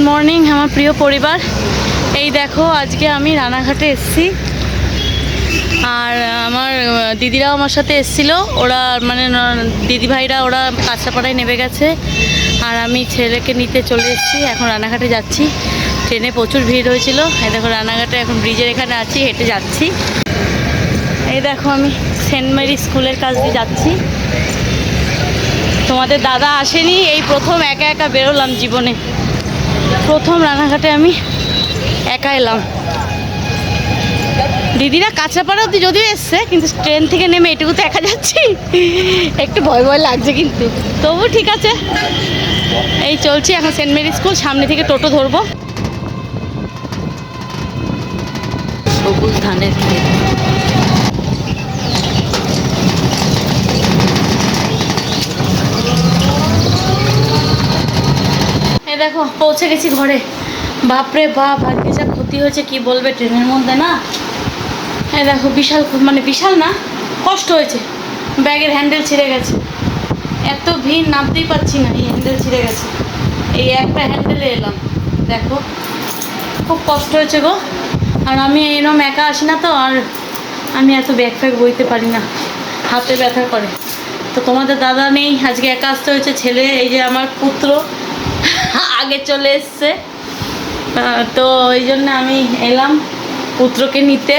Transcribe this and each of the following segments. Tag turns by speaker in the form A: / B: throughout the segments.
A: Good morning আমার প্রিয় পরিবার। এই দেখো, আজকে আমি রানাঘাটে এসেছি। আর আমার দিদিরাও আমার সাথে এসেছিল। ওরা মানে দিদিভাইরা ওরা কাঁচরাপাড়ায় নেমে গেছে। আর আমি ছেলেকে নিতে চলে এসেছি। এখন রানাঘাটে যাচ্ছি। ট্রেনে প্রচুর ভিড় হয়েছিল। এই দেখো, রানাঘাটে এখন ব্রিজের এখানে আছি, হেঁটে যাচ্ছি। এই দেখো, আমি সেন্ট মেরি স্কুলের কাছ দিয়ে যাচ্ছি। তোমাদের দাদা আসেনি, এই প্রথম একা একা বেরোলাম জীবনে। প্রথম রানাঘাটে আমি একা এলাম। দিদিরা কাঁচরাপাড়া অব্দি যদিও এসছে, কিন্তু ট্রেন থেকে নেমে এটুকু তো একা যাচ্ছি। একটু ভয় ভয় লাগছে কিন্তু। তবু ঠিক আছে। এই চলছি এখন সেন্ট মেরি স্কুল, সামনে থেকে টোটো ধরবো। সবুজ ধানের দেখো, পৌঁছে গেছি ঘরে। বাপরে বাপ, আজকে যা ক্ষতি হয়েছে, কি বলবে ট্রেনের মধ্যে, না? হ্যাঁ দেখো, বিশাল মানে বিশাল না, কষ্ট হয়েছে। ব্যাগের হ্যান্ডেল ছিঁড়ে গেছে। এত ভিড় নামতেই পারছি না, এই হ্যান্ডেল ছিঁড়ে গেছে। এই একটা হ্যান্ডেলে এলাম। দেখো, খুব কষ্ট হয়েছে গো। আর আমি এরম একা আসি না তো, আর আমি এত ব্যাগ ফ্যাগ বইতে পারি না। হাতে ব্যথা করে। তো তোমাদের দাদা নেই, আজকে একা আসতে হয়েছে, ছেলে, এই যে আমার পুত্র আগে চলে এসছে। তো ওই জন্য আমি এলাম পুত্রকে নিতে।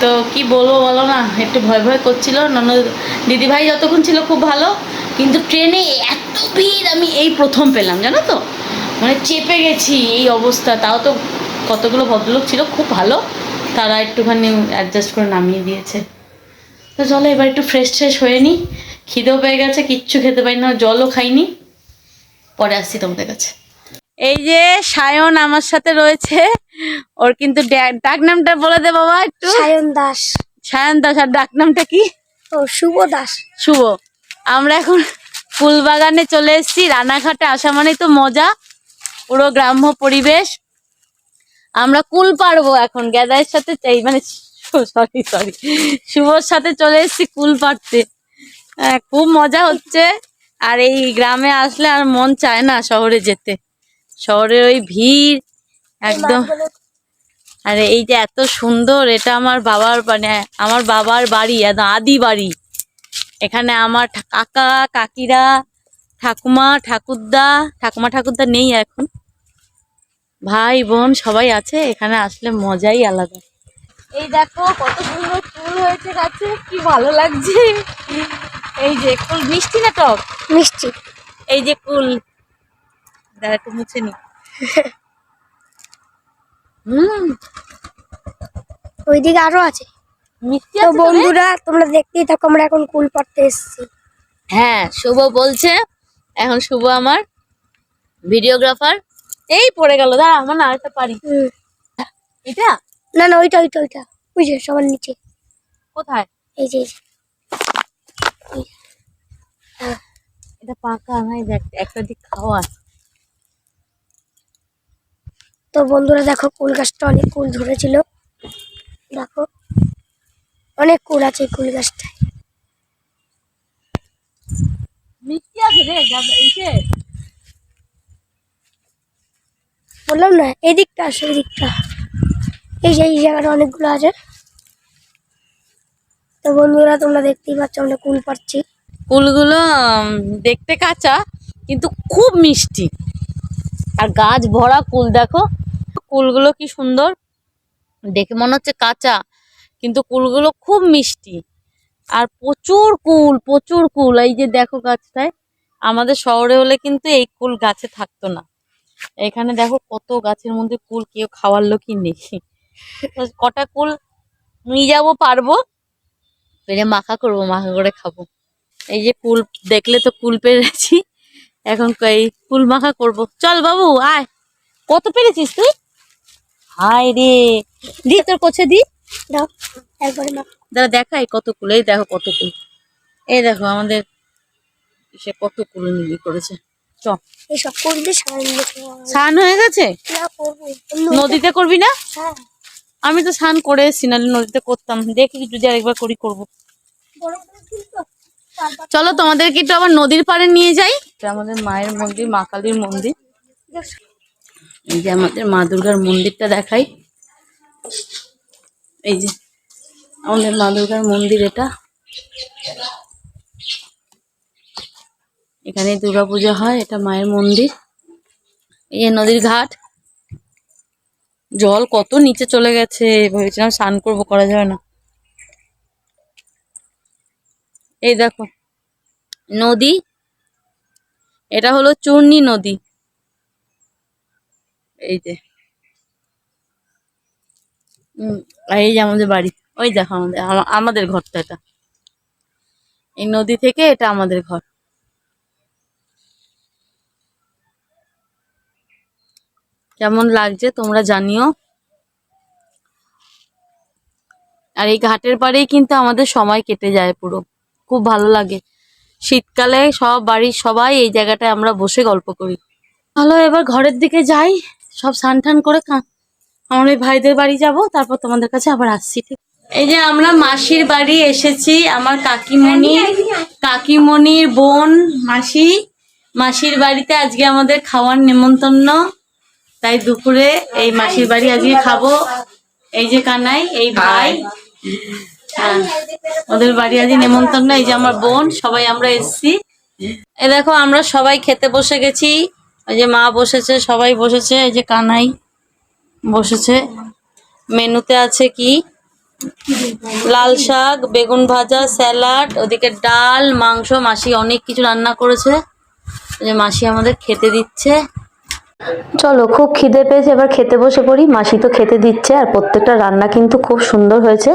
A: তো কি বলব বলো না, একটু ভয় ভয় করছিল। ননদ, দিদিভাই যতক্ষণ ছিল খুব ভালো, কিন্তু ট্রেনে এত ভিড় আমি এই প্রথম পেলাম, জানো তো? মানে চেপে গেছি এই অবস্থা। তাও তো কতগুলো ভদ্রলোক ছিল, খুব ভালো। তারা একটুখানি অ্যাডজাস্ট করে নামিয়ে দিয়েছে। তো চলো এবার একটু ফ্রেশ ট্রেশ হয়ে নিই খিদেও পেয়ে গেছে, কিচ্ছু খেতে পারি না, জলও খাইনি। পরে আসছি তোমাদের কাছে। এই যে সায়ন আমার সাথে রয়েছে ওর কিন্তু ডাক নামটা বলে দে বাবা একটু।
B: সায়ন দাস।
A: সায়ন দাস আর ডাক নামটা কি?
B: ও শুভ দাস।
A: শুভ। আমরা এখন ফুলবাগানে চলে এসেছি রানাঘাটে আসা মানেই তো মজা পুরো গ্রাম্য পরিবেশ। আমরা কুল পারব এখন গ্যাদারের সাথে এই মানে সরি সরি শুভর সাথে চলে এসেছি কুল পারতে হ্যাঁ, খুব মজা হচ্ছে। আর এই গ্রামে আসলে আর মন চায় না শহরে যেতে। শহরের ওই ভিড়, একদম। আরে এই যে এত সুন্দর, এটা আমার বাবার মানে আমার বাবার বাড়ি আদি বাড়ি। এখানে আমার কাকা, কাকিরা, ঠাকুমা, ঠাকুরদা ঠাকুমা, ঠাকুরদা নেই এখন। ভাই, বোন সবাই আছে, এখানে আসলে মজাই আলাদা। এই দেখো, কত সুন্দর ফুল হয়েছে গাছে, কি ভালো লাগছে। এই যে ফুল মিষ্টি না টক?
B: মিষ্টি।
A: এই যে কুল। দাঁড়া একটু মুছে নি। হুম।
B: ওইদিকে আরও আছে।
A: মিষ্টি
B: তো? বন্ধুরা তোমরা দেখতেই থাকো আমরা এখন কুল পড়তে এসেছি।
A: হ্যাঁ শুভ বলছে। এখন শুভ আমার ভিডিওগ্রাফার। এই পড়ে গেল দাঁড়া আমার না আরেকটা পারি। এটা?
B: না না ওইটা ওইটা ওইটা। ওই যে সবার নিচে।
A: কোথায়?
B: এই যে এই যে।
A: এটা পাকা নাই দেখ একটা দিক খাওয়া
B: তো বন্ধুরা দেখো কুল গাছটা অনেক কুল ধরেছিল। দেখো অনেক কুল আছে এই কুল গাছটায়।
A: মিষ্টি আছে রে গাছ-
B: বললাম না এই দিকটা আসো এই দিকটা। এই যে এই জায়গাটা অনেকগুলো আছে। তো বন্ধুরা তোমরা দেখতেই পাচ্ছ আমরা কুল পাচ্ছি
A: কুলগুলো দেখতে কাঁচা, কিন্তু খুব মিষ্টি। আর গাছ ভরা কুল দেখো কুলগুলো কি সুন্দর। দেখে মনে হচ্ছে কাঁচা, কিন্তু কুলগুলো খুব মিষ্টি। আর প্রচুর কুল প্রচুর কুল। এই যে দেখো গাছটায়, আমাদের শহরে হলে কিন্তু এই কুল গাছে থাকতো না। এখানে দেখো কত গাছের মধ্যে কুল, কেউ খাওয়ার লোকই নেই। কটা কুল, নিয়ে যাব, পারব? পেরে মাখা করব, মাখা করে খাব। এই যে কুল দেখলে তো কুল পেরেছি। এখন এই কুল মাখা করব। চল বাবু আয়। কত পেরেছিস তুই? হায় রে। দি তোর কোছে দি।
B: দাও একবারে মা
A: দাদা দেখাই কত কুল এই দেখো কত কুল এই দেখো আমাদের সে কত কুল নিবি করেছে। স্নান হয়ে গেছে? নদীতে করবি না?
B: হ্যাঁ।
A: আমি তো স্নান করে এসেছি নাহলে নদীতে করতাম। দেখি যদি আরেকবার করি করব। চলো তোমাদেরকে একটু আবার নদীর পাড়ে নিয়ে যাই। আমাদের মায়ের মন্দির, মা কালীর মন্দির। এই যে আমাদের মা দুর্গার মন্দিরটা দেখাই। এই যে আমাদের মা দুর্গার মন্দির এটা। এখানে দুর্গা পূজা হয়, এটা মায়ের মন্দির। এই যে নদীর ঘাট। জল কত নিচে চলে গেছে, ভেবেছিলাম স্নান করব, করা যাবে না। এই দেখো, নদী, এটা হলো চূর্ণী নদী। এই যে এই যে আমাদের বাড়ি, ওই দেখো আমাদের আমাদের ঘরটা এটা। এই নদী থেকে এটা আমাদের ঘর। কেমন লাগছে তোমরা জানিও। আর এই ঘাটের পাড়েই কিন্তু আমাদের সময় কেটে যায় পুরো। খুব ভালো লাগে। শীতকালে সব বাড়ির সবাই এই জায়গাটায় আমরা বসে গল্প করি। ভালো এবার ঘরের দিকে যাই। সব স্নান টান করে আমার ওই ভাইদের বাড়ি যাব, তারপর তোমাদের কাছে আবার আসছি এই যে আমরা মাসির বাড়ি এসেছি, আমার কাকিমণি, কাকিমণির বোন মাসি। মাসির বাড়িতে আজকে আমাদের খাওয়ার নেমন্তন্ন। তাই দুপুরে এই মাসির বাড়ি আজকে খাব। এই যে কানাই, এই ভাই। হ্যাঁ ওদের বাড়ি আজকে নেমন্তন্ন, এই যে আমার বোন, সবাই আমরা এসেছি। এ দেখো, আমরা সবাই খেতে বসে গেছি। ওই যে মা বসেছে, সবাই বসেছে, এই যে কানাই বসেছে। মেনুতে আছে কি? লাল শাক, বেগুন ভাজা, স্যালাড, ওদিকে ডাল, মাংস, মাসি অনেক কিছু রান্না করেছে। যে মাসি আমাদের খেতে দিচ্ছে।
C: চলো, খুব খিদে পেয়েছে, এবার খেতে বসে পড়ি। মাসি তো খেতে দিচ্ছে, আর প্রত্যেকটা রান্না কিন্তু খুব সুন্দর হয়েছে।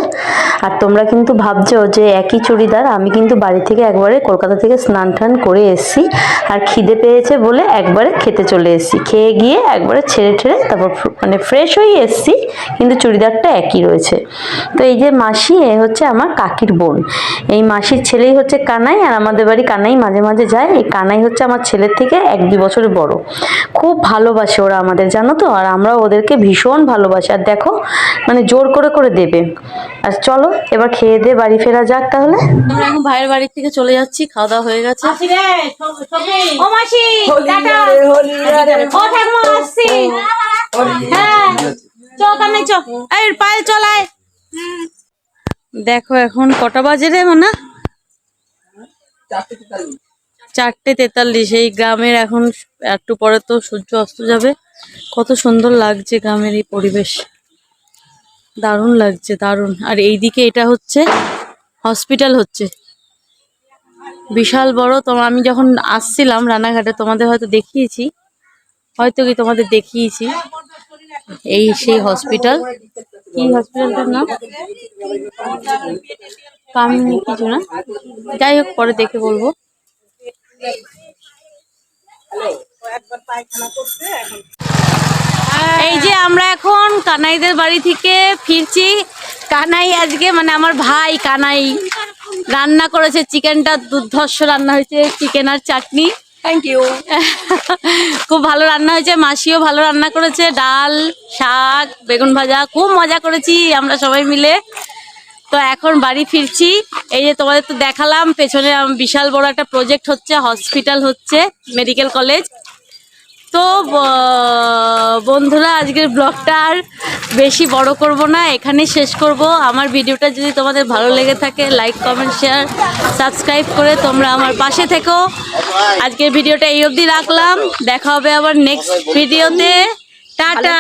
C: আর তোমরা কিন্তু ভাবছ যে একই চুড়িদার, আমি কিন্তু বাড়ি থেকে একবারে কলকাতা থেকে স্নান টান করে এসেছি। আর খিদে পেয়েছে বলে একবারে খেতে চলে এসেছি। খেয়ে গিয়ে একবারে ছেড়ে ঠেড়ে তারপর মানে ফ্রেশ হয়ে এসেছি, কিন্তু চুড়িদারটা একই রয়েছে। তো এই যে মাসি, এ হচ্ছে আমার কাকির বোন। এই মাসির ছেলেই হচ্ছে কানাই, আর আমাদের বাড়ি কানাই মাঝে মাঝে যায়। এই কানাই হচ্ছে আমার ছেলের থেকে এক দুই বছরের বড়। খুব ভালোবাসে ওরা আমাদের জানো তো? আর আমরা ওদেরকে ভীষণ ভালোবাসি। আর দেখো মানে জোর করে করে দেবে। আর চলো এবার খেয়ে দিয়ে বাড়ি ফেরা যাক তাহলে।
A: আমরা এখন ভাইয়ের বাড়ি থেকে চলে যাচ্ছি খাওয়া দাওয়া হয়ে গেছে। ও মাসি টাটা। ও ঠাকুমা আসছি। হ্যাঁ চ কানে চ এই পায়ে চলায় দেখো এখন কটা বাজে রে মানা? চারটে তেতাল্লিশ। এই গ্রামের এখন একটু পরে তো সূর্য অস্ত যাবে। কত সুন্দর লাগছে গ্রামের এই পরিবেশ। দারুণ লাগছে, দারুণ। আর এইদিকে এটা হচ্ছে, হসপিটাল হচ্ছে। বিশাল বড়। তোমার আমি যখন আসছিলাম রানাঘাটে, তোমাদের হয়তো দেখিয়েছি। হয়তো কি তোমাদের দেখিয়েছি। এই সেই হসপিটাল। কি হসপিটালটার নাম? কামিনী কিছু না। যাই হোক, পরে দেখে বলব। এই যে আমরা এখন কানাইদের বাড়ি থেকে ফিরছি। কানাই আজকে মানে আমার ভাই কানাই রান্না করেছে চিকেনটা দুর্ধর্ষ রান্না হয়েছে চিকেন আর চাটনি। থ্যাংক ইউ খুব ভালো রান্না হয়েছে মাসিও ভালো রান্না করেছে ডাল শাক বেগুন ভাজা খুব মজা করেছি আমরা সবাই মিলে। তো এখন বাড়ি ফিরছি। এই যে তোমাদের তো দেখালাম, পেছনে বিশাল বড় একটা প্রজেক্ট হচ্ছে হসপিটাল হচ্ছে মেডিকেল কলেজ তো বন্ধুরা, আজকের ব্লগটা আর বেশি বড় করব না এখানে শেষ করব। আমার ভিডিওটা যদি তোমাদের ভালো লেগে থাকে লাইক কমেন্ট শেয়ার সাবস্ক্রাইব করে তোমরা আমার পাশে থেকো। আজকের ভিডিওটা এই অবধি রাখলাম। দেখা হবে আবার নেক্সট ভিডিওতে টাটা!